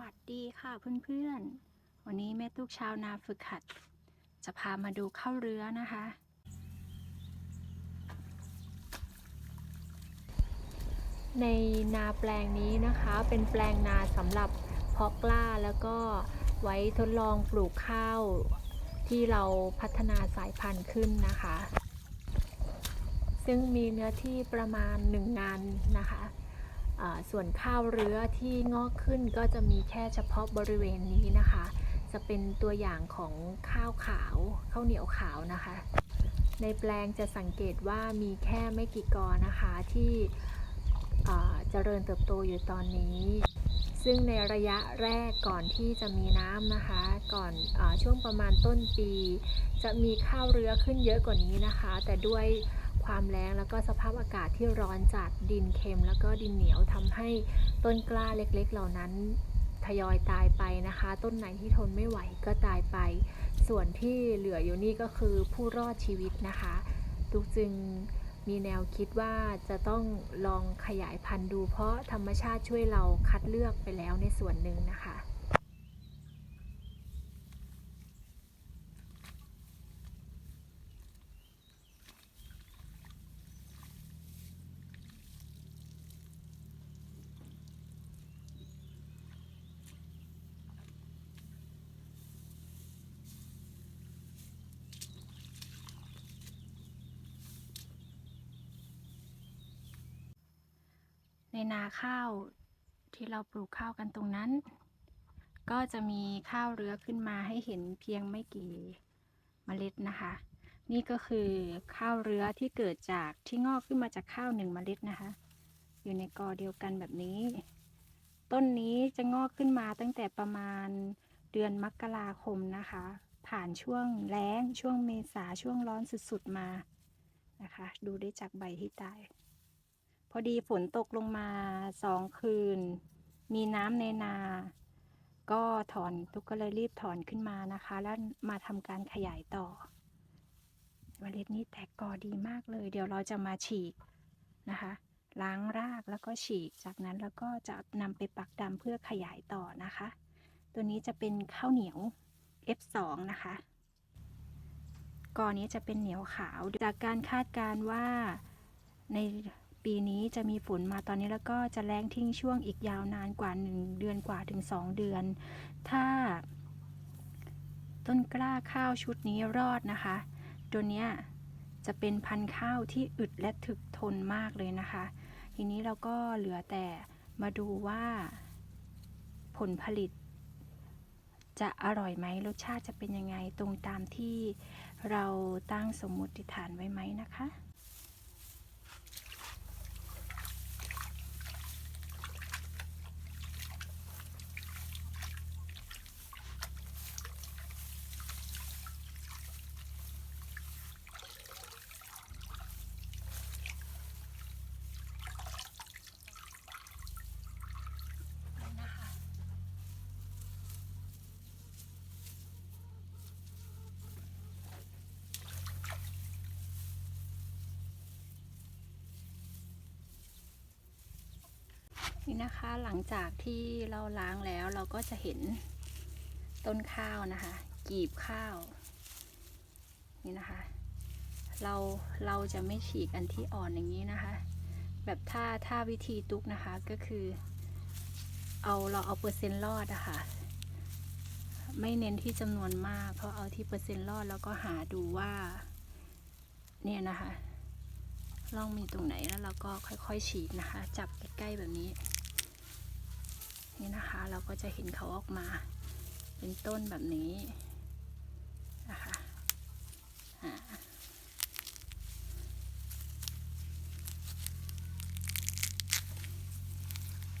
วัสดีค่ะเพื่อนๆ วันนี้แม่ตุ๊กชาวนาฝึกหัด จะพามาดูข้าวเรือนะคะ ในนาแปลงนี้นะคะเป็นแปลงนาสำหรับเพาะกล้าแล้วก็ไว้ทดลองปลูกข้าวที่เราพัฒนาสายพันธุ์ขึ้นนะคะ ซึ่งมีเนื้อที่ประมาณ1งงานนะคะ ส่วนข้าวเรือที่งอกขึ้นก็จะมีแค่เฉพาะบริเวณนี้นะคะ จะเป็นตัวอย่างของข้าวขาวข้าวเหนียวขาวนะคะ ในแปลงจะสังเกตว่ามีแค่ไม่กี่กอนะคะที่เจริญเติบโตอยู่ตอนนี้ ซึ่งในระยะแรกก่อนที่จะมีน้ำนะคะ ก่อนอช่วงประมาณต้นปี จะมีข้าวเรือขึ้นเยอะกว่านี้นะคะ แต่ด้วย ความแล้งแล้วก็สภาพอากาศที่ร้อนจัดดินเค็ม แล้วก็ดินเหนียวทำให้ต้นกล้าเล็กๆ เหล่านั้นทยอยตายไปนะคะ ต้นไหนที่ทนไม่ไหวก็ตายไป ส่วนที่เหลืออยู่นี่ก็คือผู้รอดชีวิตนะคะตุกจึงมีแนวคิดว่าจะต้องลองขยายพันธุ์ดู เพราะธรรมชาติช่วยเราคัดเลือกไปแล้วในส่วนหนึ่งนะคะ ในนาข้าวที่เราปลูกข้าวกันตรงนั้น ก็จะมีข้าวเรือขึ้นมาให้เห็นเพียงไม่กี่เมล็ดนะคะ นี่ก็คือข้าวเรือที่เกิดจากที่งอกขึ้นมาจากข้าวหนึ่งเมล็ดนะคะ อยู่ในกอเดียวกันแบบนี้ ต้นนี้จะงอกขึ้นมาตั้งแต่ประมาณเดือนมกราคมนะคะ ผ่านช่วงแล้งช่วงเมษาช่วงร้อนสุดๆมานะคะ ดูได้จากใบที่ตาย อดีฝนตกลงมาสองคืน มีน้ำในนา ก็ถอนทุกก็เลยรีบถอนขึ้นมานะคะ แล้วมาทำการขยายต่อเมล็ดนี้แตกกอดีมากเลย เดี๋ยวเราจะมาฉีกนะคะ ล้างรากแล้วก็ฉีก จากนั้นแล้วก็จะนำไปปักดำเพื่อขยายต่อนะคะ ตัวนี้จะเป็นข้าวเหนียว F2 นะคะกอนี้จะเป็นเหนียวขาว จากการคาดการณ์ว่าใน ปีนี้จะมีฝนมาตอนนี้แล้วก็จะแรงทิ้งช่วงอีกยาวนานกว่า 1 เดือนกว่าถึง 2 เดือน ถ้า ต้นกล้าข้าวชุดนี้รอดนะคะ ตัวเนี้ยจะเป็นพันธุ์ข้าวที่อึดและถึกทนมากเลยนะคะ ทีนี้เราก็เหลือแต่มาดูว่า ผลผลิต จะอร่อยไหมรสชาติจะเป็นยังไงตรงตามที่เราตั้งสมมุติฐานไว้ไหมนะคะ นี่นะคะหลังจากที่เราล้างแล้วเราก็จะเห็นต้นข้าวนะคะ กีบข้าว นี่นะคะ เราเราจะไม่ฉีกอันที่อ่อนอย่างนี้นะคะ แบบถ้าถ้าวิธีตุกนะคะก็คือ เอาเราเอาเปอร์เซ็นต์รอดอะคะ่ะไม่เน้นที่จำนวนมาก เพราะเอาที่เปอร์เซ็นต์รอดแล้วก็หาดูว่า เนี่ยนะคะร่องมีตรงไหนแล้วเราก็ค่อยๆฉีกนะคะ จับใกล้ๆแบบนี้ นี่นะคะ เราก็จะเห็นเขาออกมา เป็นต้นแบบนี้นะคะ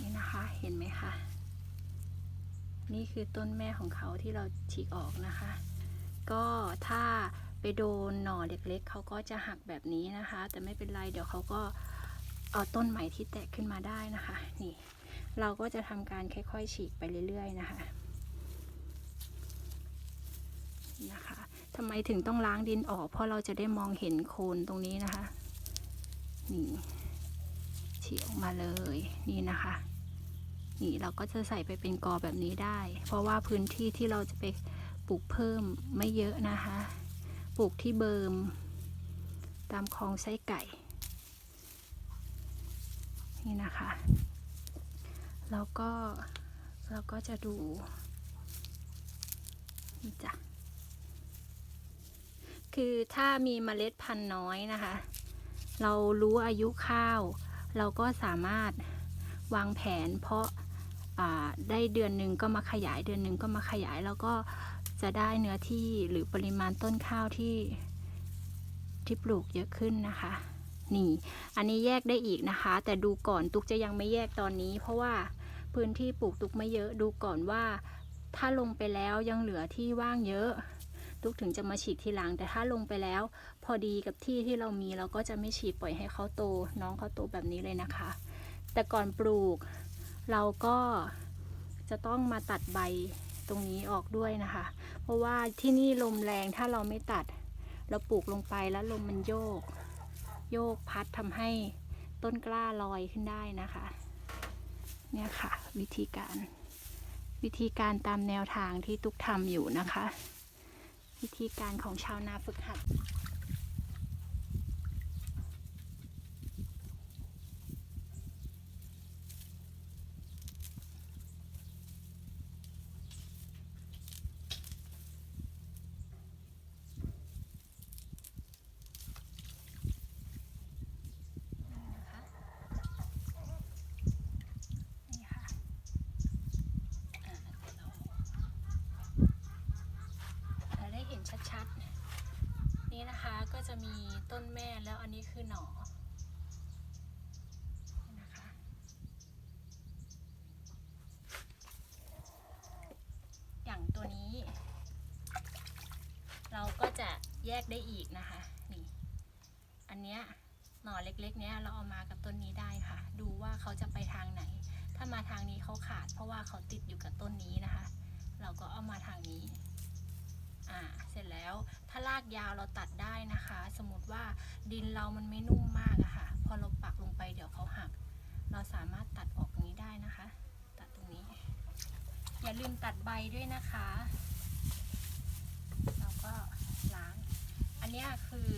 นี่นะคะเห็นไหมคะนี่คือต้นแม่ของเขาที่เราฉีกออกนะคะ ก็ถ้าไปโดนหน่อเล็กๆ เขาก็จะหักแบบนี้นะคะ แต่ไม่เป็นไร เดี๋ยวเขาก็เอาต้นใหม่ที่แตกขึ้นมาได้นะคะ นี่ เราก็จะทำการค่อยๆฉีกไปเรื่อยๆนะคะนะคะทำไมถึงต้องล้างดินออก เพราะเราจะได้มองเห็นโคนตรงนี้นะคะ นี่ฉีกออกมาเลยนี่นะคะ นี่เราก็จะใส่ไปเป็นกอแบบนี้ได้ เพราะว่าพื้นที่ที่เราจะไปปลูกเพิ่มไม่เยอะนะคะ ปลูกที่เบิมตามคลองไส้ไก่ นี่นะคะ แล้วก็เราก็จะดูนี่จ้ะคือถ้ามีเมล็ดพันธุ์น้อยนะคะ เรารู้อายุข้าว เราก็สามารถวางแผน เพราะได้เดือนหนึ่งก็มาขยายเดือนหนึ่งก็มาขยาย แล้วก็จะได้เนื้อที่หรือปริมาณต้นข้าวที่ที่ปลูกเยอะขึ้นนะคะ นี่ อันนี้แยกได้อีกนะคะ แต่ดูก่อนตุกจะยังไม่แยกตอนนี้ เพราะว่า พื้นที่ปลูกตุกไม่เยอะดูก่อนว่า ถ้าลงไปแล้วยังเหลือที่ว่างเยอะ ตุกถึงจะมาฉีดทีหลัง แต่ถ้าลงไปแล้ว พอดีกับที่ที่เรามีเราก็จะไม่ฉีดปล่อยให้เขาโต น้องเขาโตแบบนี้เลยนะคะ แต่ก่อนปลูก เราก็จะต้องมาตัดใบตรงนี้ออกด้วยนะคะ เพราะว่าที่นี่ลมแรงถ้าเราไม่ตัด เราปลูกลงไปแล้วลมมันโยก โยกพัดทำให้ต้นกล้าลอยขึ้นได้นะคะ เนี่ยค่ะ วิธีการ วิธีการตามแนวทางที่ตุกทำอยู่นะคะ วิธีการของชาวนาฝึกหัด นี่ค่ะอ่าเราเราได้เห็นชัดๆ นี่นะคะ ก็จะมีต้นแม่แล้วอันนี้คือหนอนะคะอย่างตัวนี้ เราก็จะแยกได้อีกนะคะนี่อันเนี้ยหน่อเล็กๆ เนี้ยเราเอามากับต้นนี้ได้ค่ะ ดูว่าเขาจะไปทางไหน ถ้ามาทางนี้เขาขาด เพราะว่าเขาติดอยู่กับต้นนี้นะคะ เราก็เอามาทางนี้ อ่าเสร็จแล้วถ้ารากยาวเราตัดได้นะคะ สมมติว่าดินเรามันไม่นุ่มมากอะค่ะ พอเราปักลงไปเดี๋ยวเขาหัก เราสามารถตัดออกตรงนี้ได้นะคะ ตัดตรงนี้ อย่าลืมตัดใบด้วยนะคะเราก็ล้าง อันนี้คือ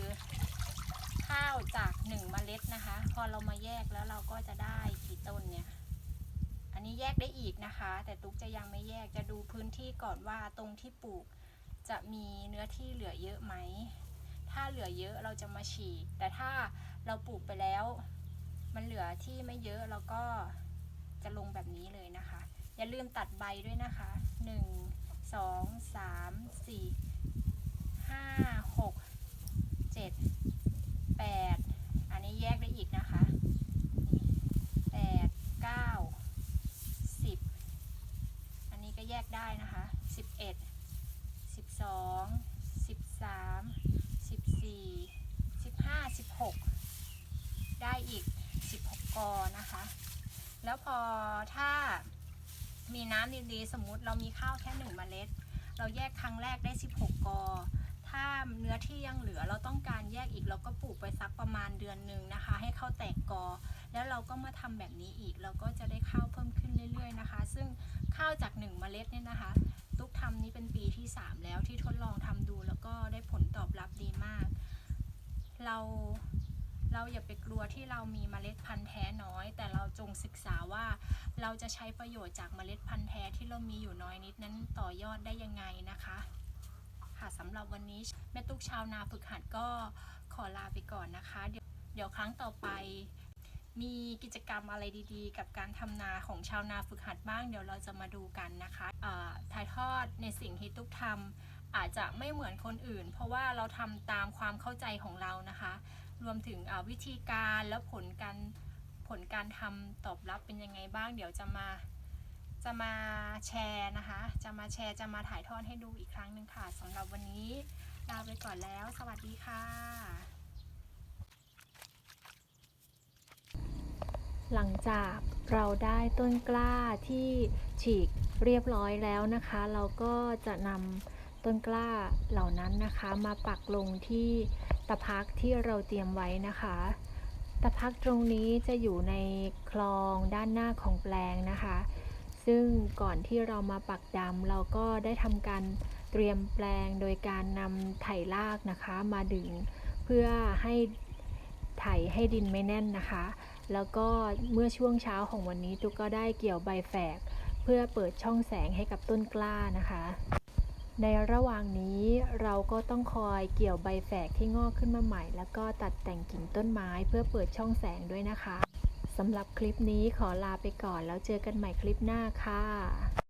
ข้าวจากหนึ่งเมล็ดนะคะ พอเรามาแยกแล้วเราก็จะได้กี่ต้นเนี่ยอันนี้แยกได้อีกนะคะ แต่ตุ๊กจะยังไม่แยกจะดูพื้นที่ก่อนว่าตรงที่ปลูก จะมีเนื้อที่เหลือเยอะไหม ถ้าเหลือเยอะเราจะมาฉีดแต่ถ้าเราปลูกไปแล้ว มันเหลือที่ไม่เยอะเราก็จะลงแบบนี้เลยนะคะ อย่าลืมตัดใบด้วยนะคะ 1 2 3 4 5 6 7 8 อันนี้แยกได้อีกนะคะ8 9 10 อันนี้ก็แยกได้นะคะ 11 สองสิบสามสิบสี่สิบห้าสิบหกได้อีกสิบหกกอนะคะ แล้วพอถ้ามีน้ำดีๆ สมมติเรามีข้าวแค่หนึ่งเมล็ด เราแยกครั้งแรกได้สิบหกกอ ถ้าเนื้อที่ยังเหลือเราต้องการแยกอีกเราก็ปลูกไปสักประมาณเดือนหนึ่งนะคะ ให้ข้าวแตกกอ แล้วเราก็มาทำแบบนี้อีก เราก็จะได้ข้าวเพิ่มขึ้นเรื่อยๆนะคะ ซึ่งข้าวจากหนึ่งเมล็ดเนี่ยนะคะ ตุ๊กทำนี้เป็นปีที่ 3 แล้วที่ทดลองทำดูแล้วก็ได้ผลตอบรับดีมาก เราเราอย่าไปกลัวที่เรามีเมล็ดพันธุ์แท้น้อย แต่เราจงศึกษาว่าเราจะใช้ประโยชน์จากเมล็ดพันธุ์แท้ที่เรามีอยู่น้อยนิดนั้นต่อยอดได้ยังไงนะคะค่ะสำหรับวันนี้แม่ตุ๊กชาวนาฝึกหัดก็ขอลาไปก่อนนะคะ เดี๋ยวเดี๋ยวครั้งต่อไป มีกิจกรรมอะไรดีๆ กับการทำนาของชาวนาฝึกหัดบ้าง เดี๋ยวเราจะมาดูกันนะคะถ่ายทอดในสิ่งที่ตุ๊กทำอาจจะไม่เหมือนคนอื่น เพราะว่าเราทำตามความเข้าใจของเรานะคะ รวมถึงวิธีการและผลการผลการทำตอบรับเป็นยังไงบ้าง เดี๋ยวจะมาจะมาแชร์นะคะ จะมาแชร์จะมาถ่ายทอดให้ดูอีกครั้งหนึ่งค่ะสำหรับวันนี้ลาไปก่อนแล้ว สวัสดีค่ะ หลังจากเราได้ต้นกล้าที่ฉีกเรียบร้อยแล้วนะคะ เราก็จะนำต้นกล้าเหล่านั้นนะคะ มาปักลงที่ตะพักที่เราเตรียมไว้นะคะ ตะพักตรงนี้จะอยู่ในคลองด้านหน้าของแปลงนะคะ ซึ่งก่อนที่เรามาปักดำเราก็ได้ทำการเตรียมแปลงโดยการนำไถรากนะคะมาดึง เพื่อให้ไถให้ดินไม่แน่นนะคะ แล้วก็เมื่อช่วงเช้าของวันนี้ตุ๊กก็ได้เกี่ยวใบแฝก เพื่อเปิดช่องแสงให้กับต้นกล้านะคะ ในระหว่างนี้เราก็ต้องคอยเกี่ยวใบแฝกที่งอกขึ้นมาใหม่ แล้วก็ตัดแต่งกิ่งต้นไม้เพื่อเปิดช่องแสงด้วยนะคะสำหรับคลิปนี้ขอลาไปก่อนแล้วเจอกันใหม่คลิปหน้าค่ะ